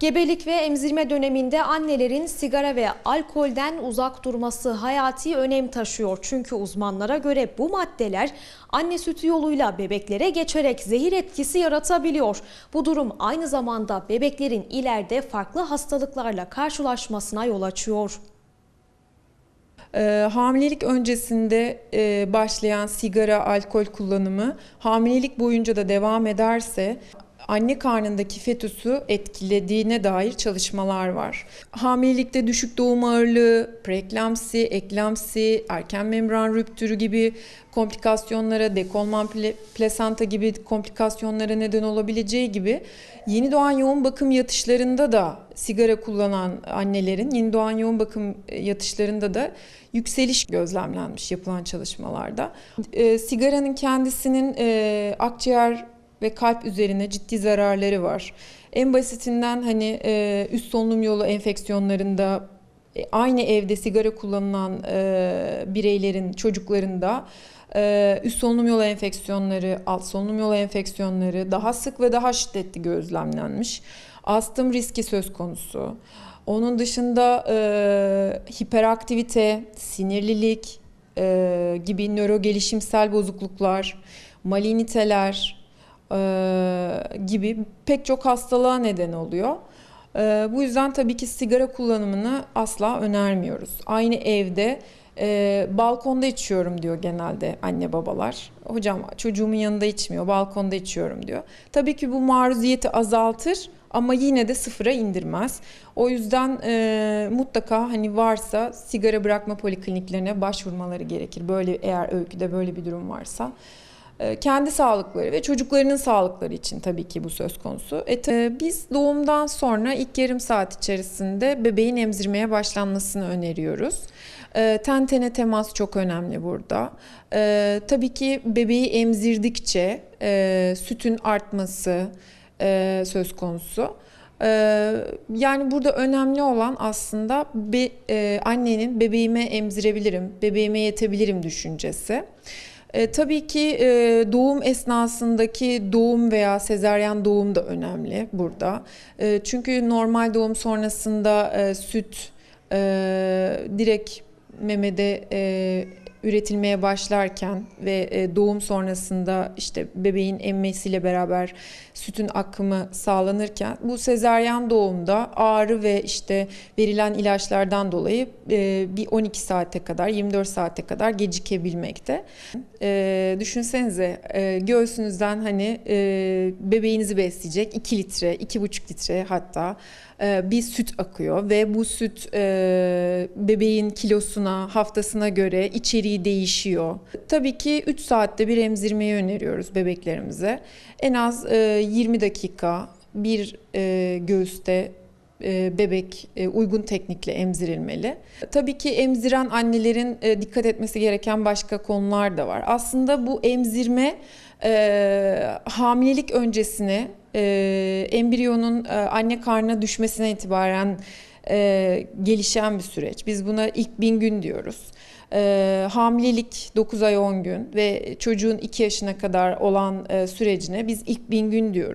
Gebelik ve emzirme döneminde annelerin sigara ve alkolden uzak durması hayati önem taşıyor. Çünkü uzmanlara göre bu maddeler anne sütü yoluyla bebeklere geçerek zehir etkisi yaratabiliyor. Bu durum aynı zamanda bebeklerin ileride farklı hastalıklarla karşılaşmasına yol açıyor. Ee, hamilelik öncesinde e, başlayan sigara, alkol kullanımı hamilelik boyunca da devam ederse anne karnındaki fetüsü etkilediğine dair çalışmalar var. Hamilelikte düşük doğum ağırlığı, preeklamsi, eklamsi, erken membran rüptürü gibi komplikasyonlara, dekolman plasenta gibi komplikasyonlara neden olabileceği gibi yeni doğan yoğun bakım yatışlarında da sigara kullanan annelerin yeni doğan yoğun bakım yatışlarında da yükseliş gözlemlenmiş yapılan çalışmalarda. E, sigaranın kendisinin e, akciğer ve kalp üzerine ciddi zararları var. En basitinden hani e, üst solunum yolu enfeksiyonlarında e, aynı evde sigara kullanılan e, bireylerin çocuklarında e, üst solunum yolu enfeksiyonları, alt solunum yolu enfeksiyonları daha sık ve daha şiddetli gözlemlenmiş. Astım riski söz konusu. Onun dışında e, hiperaktivite, sinirlilik e, gibi nöro gelişimsel bozukluklar, maliniteler gibi pek çok hastalığa neden oluyor. E, bu yüzden tabii ki sigara kullanımını asla önermiyoruz. Aynı evde e, balkonda içiyorum diyor genelde anne babalar. Hocam çocuğumun yanında içmiyor, balkonda içiyorum diyor. Tabii ki bu maruziyeti azaltır ama yine de sıfıra indirmez. O yüzden e, mutlaka hani varsa sigara bırakma polikliniklerine başvurmaları gerekir. Böyle eğer öyküde böyle bir durum varsa. E, kendi sağlıkları ve çocuklarının sağlıkları için tabii ki bu söz konusu. E, ta- biz doğumdan sonra ilk yarım saat içerisinde bebeğin emzirmeye başlanmasını öneriyoruz. E, ten tene temas çok önemli burada. E, tabii ki bebeği emzirdikçe e, sütün artması e, söz konusu. E, yani burada önemli olan aslında be, e, annenin bebeğime emzirebilirim, bebeğime yetebilirim düşüncesi. E, tabii ki e, doğum esnasındaki doğum veya sezaryen doğum da önemli burada. E, çünkü normal doğum sonrasında e, süt e, direkt memede e, üretilmeye başlarken ve e, doğum sonrasında işte bebeğin emmesiyle beraber sütün akımı sağlanırken bu sezaryen doğumda ağrı ve işte verilen ilaçlardan dolayı e, bir 12 saate kadar 24 saate kadar gecikebilmekte. E, düşünsenize göğsünüzden hani bebeğinizi besleyecek 2 litre 2,5 litre hatta bir süt akıyor ve bu süt bebeğin kilosuna, haftasına göre içeriği değişiyor. Tabii ki 3 saatte bir emzirmeyi öneriyoruz bebeklerimize. En az e, 20 dakika bir e, göğüste e, bebek e, uygun teknikle emzirilmeli. Tabii ki emziren annelerin e, dikkat etmesi gereken başka konular da var. Aslında bu emzirme e, hamilelik öncesine e, embriyonun e, anne karnına düşmesine itibaren e, gelişen bir süreç. Biz buna ilk bin gün diyoruz. E, hamilelik 9 ay 10 gün ve çocuğun 2 yaşına kadar olan e, sürecine biz ilk bin gün diyoruz.